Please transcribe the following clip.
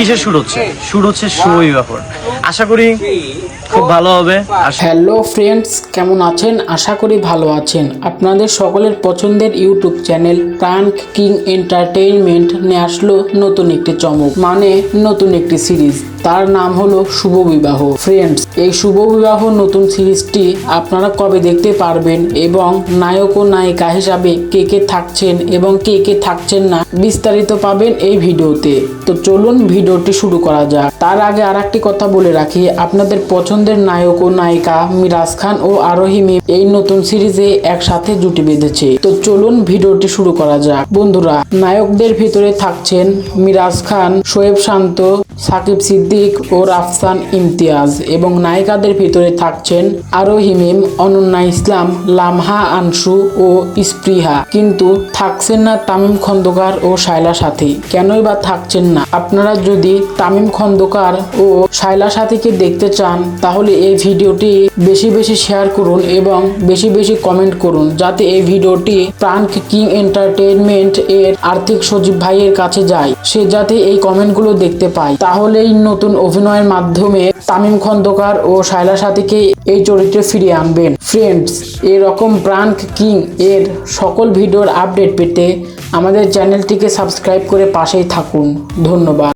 কিসের শুট হচ্ছে? শুট হচ্ছে শুভ ব্যাপার আশা করি খুব ভালো হবে। হ্যালো ফ্রেন্ডস, কেমন আছেন? আশা করি ভালো আছেন। আপনাদের সকলের পছন্দের YouTube channel prank king entertainment নিয়ে আসলো নতুন একটি চমক মানে নতুন একটি সিরিজ। তার নাম হলো শুভ বিবাহ। ফ্রেন্ডস এই শুভ বিবাহ নতুন সিরিজটি আপনারা কবে দেখতে পারবেন এবং নায়ক ও নায়িকা হিসাবে কে কে থাকছেন এবং কে কে থাকছেন না বিস্তারিত পাবেন এই ভিডিওতে। তো চলুন ভিডিওটি শুরু করা যাক। তার আগে আর একটি কথা বলে রাখি, আপনাদের পছন্দের নায়ক ও নায়িকা মিরাজ খান ও আরোহী মিম এই নতুন সিরিজে একসাথে জুটি বেঁধেছে। তো চলুন ভিডিওটি শুরু করা যাক। বন্ধুরা, নায়কদের ভিতরে থাকছেন মিরাজ খান, শোয়েব শান্ত সাকিব সিদ্দিক ও রাফসান ইমতিয়াজ এবং নায়িকাদের ভিতরে থাকছেন আরোহী মিম অনন্যা ইসলাম, লামহা আনসু ও স্প্রিহা কিন্তু থাকছেন না তামিম খন্দকার ও শায়লা সাথী। কেনই বা থাকছেন না? আপনারা যদি তামিম খন্দকার ও শায়লা সাথীকে দেখতে চান, তাহলে এই ভিডিওটি বেশি বেশি শেয়ার করুন এবং বেশি বেশি কমেন্ট করুন, যাতে এই ভিডিওটি প্রাঙ্ক কিং এন্টারটেনমেন্ট এর আর্থিক সজীব ভাইয়ের কাছে যায়। সে যাতে এই কমেন্টগুলো দেখতে পায়। তাহলেই নতুন অভিনয়ের মাধ্যমে তামিম খন্দকার ও শায়লা সাথীকে এই চরিত্রে ফিরিয়ে আনবেন। ফ্রেন্ডস এরকম প্রাঙ্ক কিং এর সকল ভিডিওর আপডেট পেতে আমাদের চ্যানেলটিকে সাবস্ক্রাইব করে পাশেই থাকুন। ধন্যবাদ।